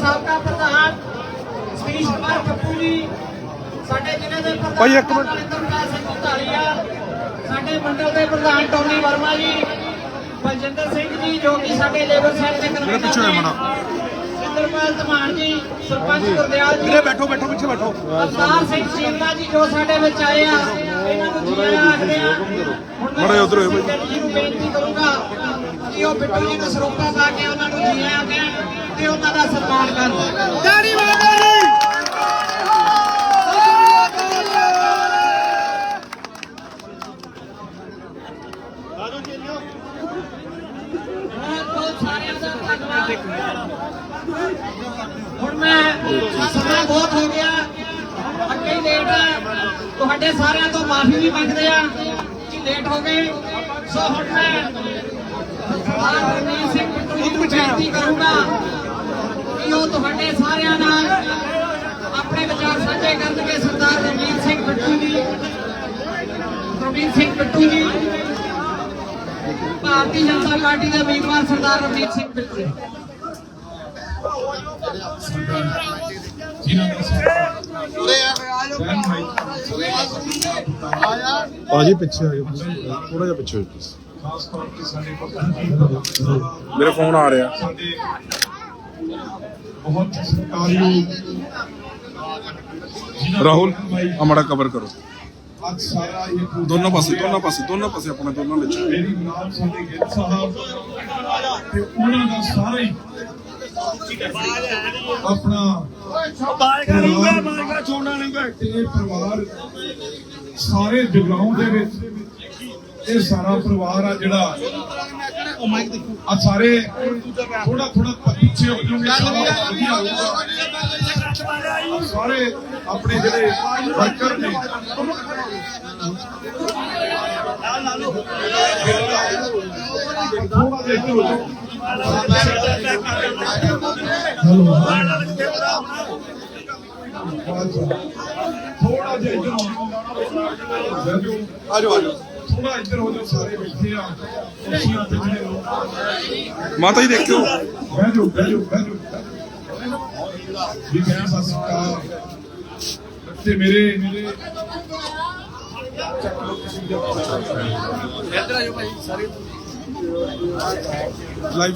ਸਾਬਕਾ ਪ੍ਰਧਾਨ ਸ੍ਰੀ ਕੁਮਾਰ ਕੱਪੂ ਜੀ ਸਾਡੇ ਜ਼ਿਲ੍ਹੇ ਦੇ ਪ੍ਰਧਾਨ ਇੱਕ ਮਿੰਟ। ਸਿੰਘ ਧਾਲੀਆ ਸਾਡੇ ਮੰਡਲ ਦੇ ਪ੍ਰਧਾਨ ਟੋਨੀ ਵਰਮਾ ਜੀ ਬਲਜਿੰਦਰ ਸਿੰਘ ਜੀ ਜੋ ਕਿ ਸਾਡੇ ਲੇਬਰ ਸੈੱਲ ਦੇ ਮੇਰੇ ਪਿੱਛੇ ਹੋਇਆ ਮੁੰਡਾ। ਸਿੰਦਰਪਾਲ ਧਮਾਨ ਜੀ ਸਰਪੰਚ ਗੁਰਦਿਆਲ ਜੀ ਵੀਰੇ ਬੈਠੋ ਬੈਠੋ ਪਿੱਛੇ ਬੈਠੋ ਅਵਤਾਰ ਸਿੰਘ ਚੀਮਾ ਜੀ ਜੋ ਸਾਡੇ ਵਿੱਚ ਆਏ ਆ ਇਹਨਾਂ ਨੂੰ ਜੀ ਆਇਆਂ ਆਖਦੇ ਆ ਮਾੜਾ ਉੱਧਰ ਹੋਇਓ ਬਾਈ। ਸਿੰਦਰ ਜੀ ਨੂੰ ਬੇਨਤੀ ਕਰੂੰਗਾ ਕਿ ਉਹ ਬਿੱਟੂ ਜੀ ਨੂੰ ਸਰੋਪਾ ਪਾ ਕੇ ਉਹਨਾਂ ਨੂੰ ਜੀ ਆਇਆਂ ਕਹਿਣ ਤੇ ਉਹਨਾਂ ਦਾ ਸਨਮਾਨ ਕਰਨ ਦਾ ਧੰਨਵਾਦ ਹੁਣ ਮੈਂ ਸਮਾਂ ਬਹੁਤ ਹੋ ਗਿਆ। ਅੱਗੇ ਹੀ ਲੇਟ ਆ। ਤੁਹਾਡੇ ਸਾਰਿਆਂ ਤੋਂ ਮਾਫੀ ਵੀ ਮੰਗਦੇ ਆ। ਕਿ ਲੇਟ ਹੋ ਗਏ। ਸੋ ਹੁਣ ਮੈਂ ਸਰਦਾਰ ਰਣਜੀਤ ਸਿੰਘ ਬਿੱਟੂ ਨੂੰ ਬੇਨਤੀ ਕਰੂੰਗਾ ਕਿ ਉਹ ਤੁਹਾਡੇ ਸਾਰਿਆਂ ਨਾਲ ਆਪਣੇ ਵਿਚਾਰ ਸਾਂਝੇ ਕਰਨਗੇ ਸਰਦਾਰ ਰਣਜੀਤ ਸਿੰਘ ਬਿੱਟੂ ਜੀ। ਪ੍ਰਵੀਨ ਸਿੰਘ ਬਿੱਟੂ ਜੀ। ਭਾਰਤੀ ਜਨਤਾ ਪਾਰਟੀ ਦੇ ਉਮੀਦਵਾਰ ਸਰਦਾਰ ਰਣਜੀਤ ਸਿੰਘ ਬਿੱਟੂ ਭਾਜੀ ਪਿੱਛੇ ਆ ਜਾਓ ਥੋੜਾ ਜਿਹਾ ਪਿੱਛੇ ਹੋ ਜਾਓ। ਖਾਸ ਤੌਰ ਤੇ ਸਾਡੇ ਪੱਤਰਕਾਰ ਮੇਰੇ ਫੋਨ ਆ ਰਿਹਾ। ਸਾਡੇ ਬਹੁਤ ਸਤਿਕਾਰਯੋਗ ਰਾਹੁਲ ਭਾਈ ਆ ਮਾੜਾ ਕਵਰ ਕਰੋ। ਅੱਜ ਸਾਰਾ ਇਹ ਦੋਨੋਂ ਪਾਸੇ ਦੋਨੋਂ ਪਾਸੇ ਦੋਨੋਂ ਪਾਸੇ ਆਪਣੇ ਦੋਨੋਂ ਵਿੱਚ। ਮੇਰੀ ਗੁਲਾਮ ਸਾਡੇ ਗਿੱਲ ਸਾਹਿਬ ਤੇ ਉਹਨਾਂ ਦਾ ਸਾਰਾ ਹੀ ਆਪਣਾ ਬਾਲਗਾ ਬਾਲਗਾ ਛੋੜਨਾ ਨਹੀਂ ਤੇ ਇਹ ਪਰਿਵਾਰ ਸਾਰੇ ਜਗਰਾਉਂ ਦੇ ਵਿੱਚ ਇਹ ਸਾਰਾ ਪਰਿਵਾਰ ਆ ਜਿਹੜਾ ਆ ਸਾਰੇ ਥੋੜਾ ਥੋੜਾ ਪਿੱਛੇ ਹੋ ਆਹ ਸਾਰੇ ਆਪਣੇ ਜਿਹੜੇ ਵਰਕਰ ਨੇ। ਥੋੜਾ ਜਿਹਾ ਇੱਧਰ ਹੋ ਜਾਓ। ਥੋੜਾ ਜਿਹਾ ਇੱਧਰ ਹੋ ਜਾਓ ਆ ਜਾਓ ਆ ਜਾਓ। ਥੋੜਾ ਇੱਧਰ ਹੋ ਜਾਓ ਸਾਰੇ ਬੈਠੇ ਆ। ਕੁਰਸੀਆਂ ਤੇ ਜਿਹੜੇ ਲੋਕ ਮਾਤਾ ਜੀ ਦੇਖਿਓ। ਬਹਿ ਜਾਓ ਬਹਿ ਜਾਓ ਬਹਿ ਜਾਓ ਵੀ ਮੈਂ ਸਤਿ ਸ਼੍ਰੀ ਅਕਾਲ। ਤੇ ਮੇਰੇ ਮੇਰੇ। ਲਾਈਵ